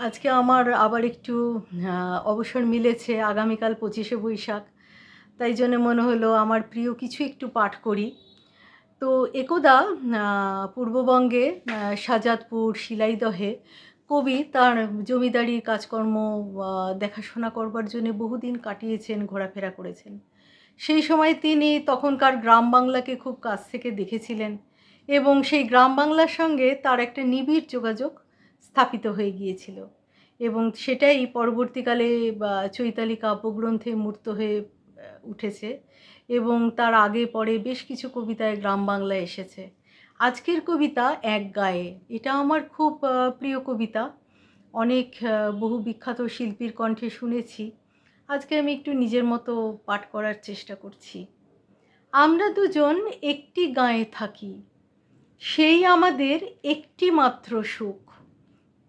আজকে আমার আবার একটু অবসর মিলেছে আগামীকাল পঁচিশে বৈশাখ। তাই জন্য মনে হলো আমার প্রিয় কিছু একটু পাঠ করি। তো একদা পূর্ববঙ্গে আহ, শাজাদপুর শিলাইদহে কবি তার জমিদারির কাজকর্ম দেখাশোনা করবার জন্য বহুদিন কাটিয়েছেন ঘোরাফেরা করেছেন। সেই সময় তিনি তখনকার গ্রাম বাংলাকে খুব কাছ থেকে দেখেছিলেন এবং সেই গ্রাম বাংলার সঙ্গে তার একটা নিবিড় যোগাযোগ স্থাপিত হয়ে গিয়েছিল। এবং সেটাই পরবর্তীকালে চৈতালি কাব্যগ্রন্থে মূর্ত হয়ে উঠেছে। এবং তার আগে পরে বেশ কিছু কবিতায় গ্রাম বাংলায় এসেছে। আজকের কবিতা এক গায়ে। এটা আমার খুব প্রিয় কবিতা। অনেক বহু বিখ্যাত শিল্পীর কণ্ঠে শুনেছি। আজকে আমি একটু নিজের মতো পাঠ করার চেষ্টা করছি। আমরা দুজন একটি গায়ে থাকি। সেই আমাদের একটি মাত্র সুখ।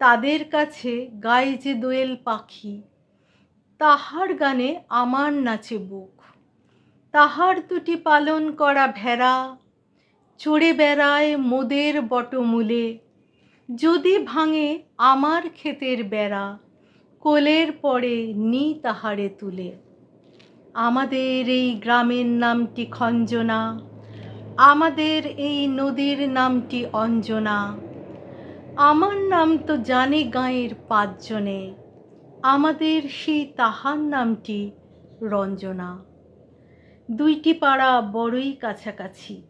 তাদের কাছে গায়ে যে দোয়েল পাখি, তাহার গানে আমার নাচে বুক। তাহার দুটি পালন করা ভেড়া, চড়ে বেড়ায় মোদের বটমূলে। যদি ভাঙে আমার ক্ষেতের বেড়া, কোলের পরে নি তাহারে তুলে। আমাদের এই গ্রামের নামটি খঞ্জনা, আমাদের এই নদীর নামটি অঞ্জনা। আমার নাম তো জানে গাঁয়ের পাঁচজনে, আমাদের সেই তাহার নামটি রঞ্জনা। দুইটি পাড়া বড়ই কাছাকাছি,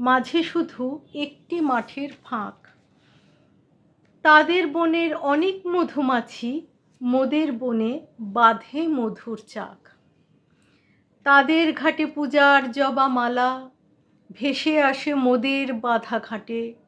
মাঝে শুধু একটি মাঠের ফাঁক। তাদের বনের অনেক মধুমাছি, মোদের বনে বাঁধে মধুর চাক। তাদের ঘাটে পূজার জবা মালা ভেসে আসে মোদের বাঁধা ঘাটে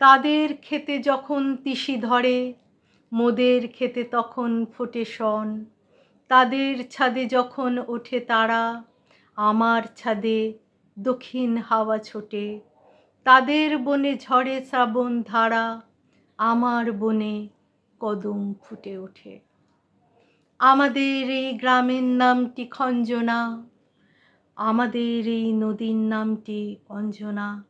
তাদের খেতে যখন তিসি ধরে, মোদের খেতে তখন ফোটে শন। তাদের ছাদে যখন ওঠে তারা, আমার ছাদে দক্ষিণ হাওয়া ছোটে। তাদের বনে ঝড়ে শ্রাবণ ধারা, আমার বনে কদম ফুটে ওঠে। আমাদের এই গ্রামের নামটি খঞ্জনা, আমাদের এই নদীর নামটি অঞ্জনা।